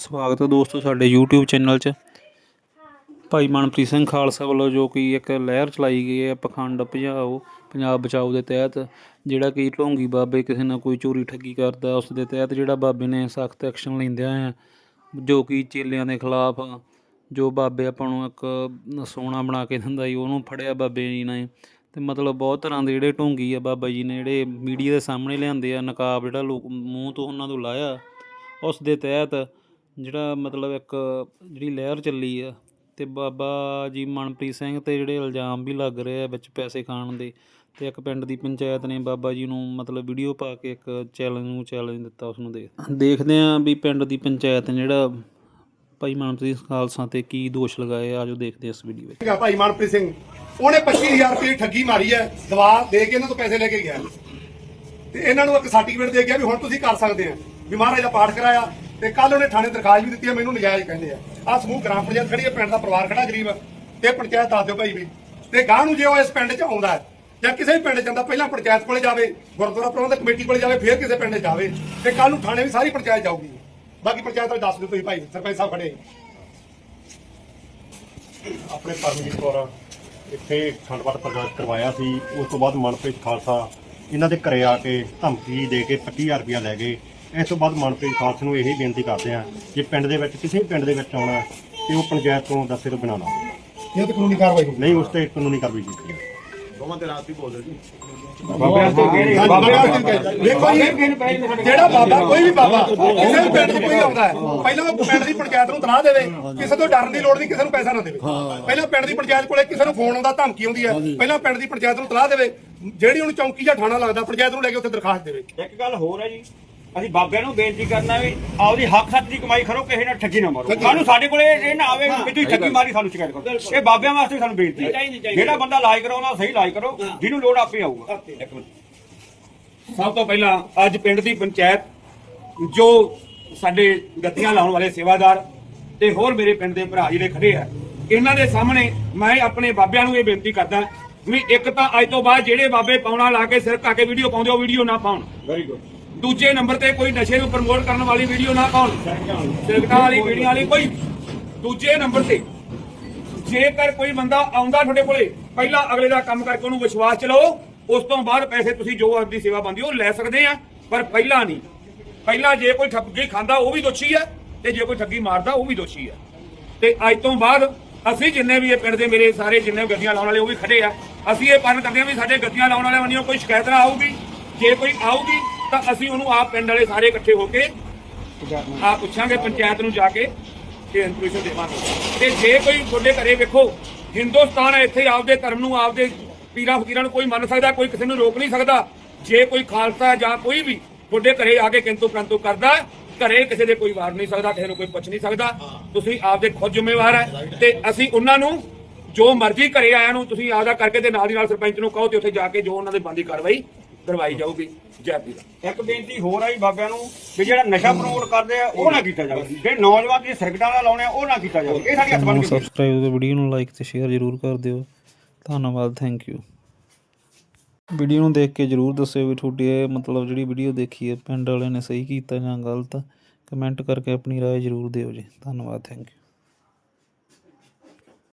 ਸਵਾਗਤ ਹੈ ਦੋਸਤੋ ਸਾਡੇ YouTube ਚੈਨਲ 'ਚ। ਭਾਈ ਮਨਪ੍ਰੀਤ ਸਿੰਘ ਖਾਲਸਾ ਵੱਲੋਂ ਜੋ ਕਿ ਇੱਕ ਲਹਿਰ ਚਲਾਈ ਗਈ ਹੈ, ਪਖੰਡ ਭਜਾਓ, ਪੰਜਾਬ ਬਚਾਓ ਦੇ ਤਹਿਤ, ਜਿਹੜਾ ਕਿ ਢੋਂਗੀ ਬਾਬੇ ਕਿਸੇ ਨਾਲ ਕੋਈ ਚੋਰੀ ਠੱਗੀ ਕਰਦਾ, ਉਸ ਦੇ ਤਹਿਤ ਜਿਹੜਾ ਬਾਬੇ ਨੇ ਸਖਤ ਐਕਸ਼ਨ ਲੈਂਦੇ ਆ ਜੋ ਕਿ ਚੇਲਿਆਂ ਦੇ ਖਿਲਾਫ, ਜੋ ਬਾਬੇ ਆਪਾਂ ਨੂੰ ਇੱਕ ਸੋਨਾ ਬਣਾ ਕੇ ਦਿੰਦਾ ਜੀ ਉਹਨੂੰ ਫੜਿਆ ਬਾਬੇ ਜੀ ਨੇ। ਤੇ ਮਤਲਬ ਬਹੁਤ ਤਰ੍ਹਾਂ ਦੇ ਜਿਹੜੇ ਢੋਂਗੀ ਆ ਬਾਬਾ ਜੀ ਨੇ, ਜਿਹੜੇ ਮੀਡੀਆ ਦੇ ਸਾਹਮਣੇ ਲਿਆਂਦੇ ਆ, ਨਕਾਬ ਜਿਹੜਾ ਲੋਕ ਮੂੰਹ ਤੋਂ ਉਹਨਾਂ ਤੋਂ ਲਾਇਆ, ਉਸ ਦੇ ਤਹਿਤ ਜਿਹੜਾ ਮਤਲਬ ਇੱਕ ਜਿਹੜੀ ਲਹਿਰ ਚੱਲੀ ਆ ਤੇ ਬਾਬਾ ਜੀ ਮਨਪ੍ਰੀਤ ਸਿੰਘ ਤੇ ਜਿਹੜੇ ਇਲਜ਼ਾਮ ਵੀ ਲੱਗ ਰਹੇ ਆ ਵਿੱਚ ਪੈਸੇ ਖਾਣ ਦੇ ਤੇ ਇੱਕ ਪਿੰਡ ਦੀ ਪੰਚਾਇਤ ਨੇ ਬਾਬਾ ਜੀ ਨੂੰ ਮਤਲਬ ਵੀਡੀਓ ਪਾ ਕੇ ਇੱਕ ਚੈਲੰਜ ਨੂੰ ਚੈਲੰਜ ਦਿੱਤਾ ਉਸ ਨੂੰ ਦੇ ਦੇਖਦੇ ਹਾਂ ਵੀ ਪਿੰਡ ਦੀ ਪੰਚਾਇਤ ਨੇ ਜਿਹੜਾ ਭਾਈ ਮਨਪ੍ਰੀਤ ਖਾਲਸਾ ਤੇ ਕੀ ਦੋਸ਼ ਲਗਾਏ ਆ, ਆਜੋ ਦੇਖਦੇ ਹਾਂ ਇਸ ਵੀਡੀਓ ਵਿੱਚ। ਹੈਗਾ ਭਾਈ ਮਨਪ੍ਰੀਤ ਸਿੰਘ, ਉਹਨੇ 25000 ਰੁਪਏ ਠੱਗੀ ਮਾਰੀ ਹੈ, ਦਵਾ ਦੇ ਕੇ ਇਹਨਾਂ ਤੋਂ ਪੈਸੇ ਲੈ ਕੇ ਗਿਆ। ਤੇ ਇਹਨਾਂ ਨੂੰ ਇੱਕ ਸਰਟੀਫਿਕੇਟ ਦੇ ਗਿਆ ਵੀ ਹੁਣ ਤੁਸੀਂ ਕਰ ਸਕਦੇ ਆ। ਵੀ ਮਹਾਰਾਜ ਦਾ ਪਾਠ ਕਰਾਇਆ ਤੇ ਕੱਲ ਉਹਨੇ ਥਾਣੇ ਦਰਖਾਸਤ ਵੀ ਦਿੱਤੀ ਹੈ, ਮੈਨੂੰ ਨਜਾਇਜ਼ ਕਹਿੰਦੇ ਆ। ਆ ਸਮੂਹ ਗ੍ਰਾਮ ਪੰਚਾਇਤ ਖੜੀ ਹੈ, ਪਿੰਡ ਦਾ ਪਰਿਵਾਰ ਖੜਾ ਗਰੀਬ। ਤੇ ਪੰਚਾਇਤ ਦੱਸ ਦਿਓ ਭਾਈ ਵੀ। ਤੇ ਗਾਂ ਨੂੰ ਜੇ ਉਹ ਇਸ ਪਿੰਡ 'ਚ ਆਉਂਦਾ ਹੈ, ਜਾਂ ਕਿਸੇ ਵੀ ਪਿੰਡ ਜਾਂਦਾ ਪਹਿਲਾਂ ਪੰਚਾਇਤ ਕੋਲੇ ਜਾਵੇ, ਗੁਰਦੁਆਰਾ ਪ੍ਰਬੰਧਕ ਕਮੇਟੀ ਕੋਲੇ ਜਾਵੇ, ਫਿਰ ਕਿਸੇ ਪਿੰਡ ਜਾਵੇ ਤੇ ਕੱਲ ਨੂੰ ਥਾਣੇ ਵੀ ਸਾਰੀ ਪੰਚਾਇਤ ਜਾਊਗੀ। ਬਾਕੀ ਪੰਚਾਇਤ ਵਾਲੇ ਦੱਸ ਦਿਓ ਤੁਸੀਂ ਭਾਈ, ਸਰਪੰਚ ਸਾਹਿਬ ਖੜੇ ਆਪਣੇ ਪਰਮਜੀਤ ਕੌਰ ਇੱਥੇ ਖੰਡ ਪ੍ਰਕਾਸ਼ ਕਰਵਾਇਆ ਸੀ। ਉਸ ਤੋਂ ਬਾਅਦ ਮਨਪ੍ਰੀਤ ਖਾਲਸਾ, ਇਹਨਾਂ ਦੇ ਘਰੇ ਆ ਕੇ ਧਮਕੀ ਦੇ ਕੇ 25000 ਰੁਪਇਆ ਲੈ ਗਏ। ਇਸ ਤੋਂ ਬਾਅਦ ਮਨਪ੍ਰੀਤ ਖਾਲਸਾ ਨੂੰ ਇਹ ਬੇਨਤੀ ਕਰਦੇ ਆ ਕਿ ਪਿੰਡ ਦੇ ਵਿੱਚ ਕਿਸੇ ਵੀ ਪਿੰਡ ਦੇ ਵਿੱਚ ਆਉਣਾ ਤੇ ਉਹ ਪੰਚਾਇਤ ਤੋਂ ਦੱਸੇ ਤੋਂ ਬਿਨਾਂ ਨਾ ਆਵੇ। ਇਹ ਤੇ ਕਾਨੂੰਨੀ ਕਾਰਵਾਈ ਹੋਊਗੀ। ਨਹੀਂ ਉਸ ਤੇ ਕਾਨੂੰਨੀ ਕਾਰਵਾਈ ਕੀਤੀ ਜਾਵੇ ਵੇਖੋ ਜੀ। ਜਿਹੜਾ ਬਾਬਾ ਕੋਈ ਵੀ ਬਾਬਾ ਕਿਸੇ ਵੀ ਪਿੰਡ 'ਚ ਕੋਈ ਆਉਂਦਾ ਹੈ ਪਹਿਲਾਂ ਉਹ ਪਿੰਡ ਦੀ ਪੰਚਾਇਤ ਨੂੰ ਤਲਾਹ ਦੇਵੇ ਕਿਸੇ ਤੋਂ ਡਰਨ ਦੀ ਲੋੜ ਨਹੀਂ ਕਿਸੇ ਨੂੰ ਪੈਸਾ ਨਾ ਦੇਵੇ। ਪਹਿਲਾਂ ਪਿੰਡ ਦੀ ਪੰਚਾਇਤ ਕੋਲੇ ਕਿਸੇ ਨੂੰ ਫੋਨ ਆਉਂਦਾ ਧਮਕੀ ਆਉਂਦੀ ਹੈ। ਪਹਿਲਾਂ ਪਿੰਡ ਦੀ ਪੰਚਾਇਤ ਨੂੰ ਤਲਾਹ ਦੇਵੇ ਜਿਹੜੀ ਉਹਨੂੰ ਚੌਂਕੀ ਜਾਂ ਥਾਣਾ ਲੱਗਦਾ ਪੰਚਾਇਤ ਨੂੰ ਲੈ ਕੇ ਉੱਥੇ ਦਰਖਾਸਤ ਦੇਵੇ। ਇੱਕ ਗੱਲ ਹੋਰ ਹੈ ਜੀ ਅਸੀਂ ਬਾਬਿਆਂ ਨੂੰ ਬੇਨਤੀ ਕਰਨਾ ਵੀ ਆਪਦੀ ਹੱਕ ਸੱਚ ਦੀ ਕਮਾਈ ਕਰੋ ਕਿਸੇ ਨਾਲ ਠੱਗੀ ਨਾ ਮਾਰੋ। ਸਾਨੂੰ ਸਾਡੇ ਕੋਲੇ ਇਹ ਨਾ ਆਵੇ ਕਿ ਤੁਸੀਂ ਠੱਗੀ ਮਾਰੀ ਸਾਨੂੰ ਸ਼ਿਕਾਇਤ ਕਰੋ। ਇਹ ਬਾਬਿਆਂ ਵਾਸਤੇ ਸਾਨੂੰ ਬੇਨਤੀ ਹੈ। ਜਿਹੜਾ ਬੰਦਾ ਇਲਾਜ ਕਰਾਉਣਾ ਸਹੀ ਇਲਾਜ ਕਰੋ ਜਿਹਨੂੰ ਲੋੜ ਆਪੇ ਆਊਗਾ। ਇੱਕ ਮਿੰਟ। ਸਭ ਤੋਂ ਪਹਿਲਾਂ ਅੱਜ ਪਿੰਡ ਦੀ ਪੰਚਾਇਤ ਜੋ ਸਾਡੇ ਗੱਦੀਆਂ ਲਾਉਣ ਵਾਲੇ ਸੇਵਾਦਾਰ ਤੇ ਹੋਰ ਮੇਰੇ ਪਿੰਡ ਦੇ ਭਰਾ ਜਿਹੜੇ ਖੜੇ ਆ ਇਹਨਾਂ ਦੇ ਸਾਹਮਣੇ ਮੈਂ ਆਪਣੇ ਬਾਬਿਆਂ ਨੂੰ ਇਹ ਬੇਨਤੀ ਕਰਦਾ ਵੀ ਇੱਕ ਤਾਂ ਅੱਜ ਤੋਂ ਬਾਅਦ ਜਿਹੜੇ ਬਾਬੇ ਪਾਉਣਾ ਲਾ ਕੇ ਸਿਰ ਕਾ ਕੇ ਵੀਡੀਓ ਪਾਉਂਦੇ ਉਹ ਵੀਡੀਓ ਨਾ ਪਾਉਣ। ਵੈਰੀ ਗੁੱਡ ਦੂਜੇ ਨੰਬਰ ਤੇ ਕੋਈ ਨਸ਼ੇ ਨੂੰ ਪ੍ਰਮੋਟ ਕਰਨ ਵਾਲੀ ਵੀਡੀਓ ਨਾ ਪਾਉਣ। ਸਿਰਕਟਾਂ ਵਾਲੀ ਵੀਡੀਓ ਵਾਲੀ ਕੋਈ। ਦੂਜੇ ਨੰਬਰ ਤੇ ਜੇਕਰ ਕੋਈ ਬੰਦਾ ਆਉਂਦਾ ਤੁਹਾਡੇ ਕੋਲੇ, ਪਹਿਲਾਂ ਅਗਲੇ ਦਾ ਕੰਮ ਕਰਕੇ ਉਹਨੂੰ ਵਿਸ਼ਵਾਸ ਚਲਾਓ, ਉਸ ਤੋਂ ਬਾਅਦ ਪੈਸੇ ਤੁਸੀਂ ਜੋ ਆਪਦੀ ਸੇਵਾ ਬੰਦੀ ਉਹ ਲੈ ਸਕਦੇ ਆ, ਪਰ ਪਹਿਲਾਂ ਨਹੀਂ। ਪਹਿਲਾਂ ਜੇ ਕੋਈ ਠੱਗੀ ਖਾਂਦਾ, ਉਹ ਵੀ ਦੋਸ਼ੀ ਆ, ਤੇ ਜੇ ਕੋਈ ਠੱਗੀ ਮਾਰਦਾ, ਉਹ ਵੀ ਦੋਸ਼ੀ ਆ। ਤੇ ਅੱਜ ਤੋਂ ਬਾਅਦ ਅਸੀਂ ਜਿੰਨੇ ਵੀ ਇਹ ਪਿੰਡ ਦੇ ਮੇਰੇ ਸਾਰੇ ਜਿੰਨੇ ਗੱਡੀਆਂ ਲਾਉਣ ਵਾਲੇ, ਉਹ ਵੀ ਖੜੇ ਆ। ਅਸੀਂ ਇਹ ਪਾਲਣ ਕਰਦੇ ਆ ਵੀ ਸਾਡੇ ਗੱਡੀਆਂ ਲਾਉਣ ਵਾਲਿਆਂ ਵੱਲੋਂ ਕੋਈ ਸ਼ਿਕਾਇਤ ਨਾ ਆਊਗੀ। ਜੇ ਕੋਈ ਆਊਗੀ ਤਾਂ ਅਸੀਂ ਉਹਨੂੰ ਆਪ ਪਿੰਡ ਵਾਲੇ ਸਾਰੇ ਇਕੱਠੇ ਹੋ ਕੇ ਆ ਪੁੱਛਾਂਗੇ ਪੰਚਾਇਤ ਨੂੰ ਜਾ ਕੇ ਕਿ ਇਨਫੋਰਮੇਸ਼ਨ ਦੇਵਾਂਗੇ। ਤੇ ਜੇ ਕੋਈ ਤੁਹਾਡੇ ਘਰੇ ਵੇਖੋ, ਹਿੰਦੁਸਤਾਨ ਹੈ, ਇੱਥੇ ਆਪਦੇ ਧਰਮ ਨੂੰ, ਆਪਦੇ ਪੀਰਾਂ ਫਕੀਰਾਂ ਨੂੰ ਕੋਈ ਮੰਨ ਸਕਦਾ, ਕੋਈ ਕਿਸੇ ਨੂੰ ਰੋਕ ਨਹੀਂ ਸਕਦਾ। ਜੇ ਕੋਈ ਖਾਲਸਾ ਜਾਂ ਕੋਈ ਵੀ ਤੁਹਾਡੇ ਘਰੇ ਆ ਕੇ ਕਿੰਤੂ ਪ੍ਰੰਤੂ ਕਰਦਾ, ਘਰੇ ਕਿਸੇ ਦੇ ਕੋਈ ਵਾਰ ਨਹੀਂ ਸਕਦਾ, ਕਿਸੇ ਨੂੰ ਕੋਈ ਪੁੱਛ ਨਹੀਂ ਸਕਦਾ। ਤੁਸੀਂ ਆਪਦੇ ਖੁਦ ਜ਼ਿੰਮੇਵਾਰ ਹੈ ਤੇ ਅਸੀਂ ਉਹਨਾਂ ਨੂੰ ਜੋ ਮਰਜ਼ੀ ਘਰੇ ਆਇਆ ਨੂੰ ਤੁਸੀਂ ਆਪਦਾ ਕਰਕੇ ਤੇ ਨਾਲ ਦੀ ਨਾਲ ਸਰਪੰਚ ਨੂੰ ਕਹੋ ਤੇ ਉੱਥੇ ਜਾ ਕੇ ਜੋ ਉਹਨਾਂ ਦੇ ਬੰਦੀ ਕਾਰਵਾਈ ਕਰਵਾਈ ਜਾਊਗੀ ਜੈ ਪੀਰ ਇੱਕ ਬੇਨਤੀ ਹੋਰ ਆਈ ਬਾਬਿਆਂ ਨੂੰ ਕਿ ਜਿਹੜਾ ਨਸ਼ਾ ਪ੍ਰਮੋਟ ਕਰਦੇ ਆ ਉਹ ਨਾ ਕੀਤਾ ਜਾਵੇ ਜਿਹੜੇ ਨੌਜਵਾਨ ਜਿਹੜੇ ਸਿਰਕਟਾਂ ਦਾ ਲਾਉਣੇ ਆ ਉਹ ਨਾ ਕੀਤਾ ਜਾਵੇ ਇਹ ਸਾਡੀ ਹੱਥ ਬਣ ਕੇ ਸਬਸਕ੍ਰਾਈਬ ਤੇ ਵੀਡੀਓ ਨੂੰ ਲਾਈਕ ਤੇ ਸ਼ੇਅਰ ਜ਼ਰੂਰ ਕਰ ਦਿਓ ਧੰਨਵਾਦ ਥੈਂਕ ਯੂ ਵੀਡੀਓ ਨੂੰ ਦੇਖ ਕੇ ਜ਼ਰੂਰ ਦੱਸਿਓ ਵੀ ਤੁਹਾਡੀ ਇਹ ਮਤਲਬ ਜਿਹੜੀ ਵੀਡੀਓ ਦੇਖੀ ਹੈ ਪਿੰਡ ਵਾਲਿਆਂ ਨੇ ਸਹੀ ਕੀਤਾ ਜਾਂ ਗਲਤ ਕਮੈਂਟ ਕਰਕੇ ਆਪਣੀ رائے ਜ਼ਰੂਰ ਦਿਓ ਜੀ ਧੰਨਵਾਦ ਥੈਂਕ ਯੂ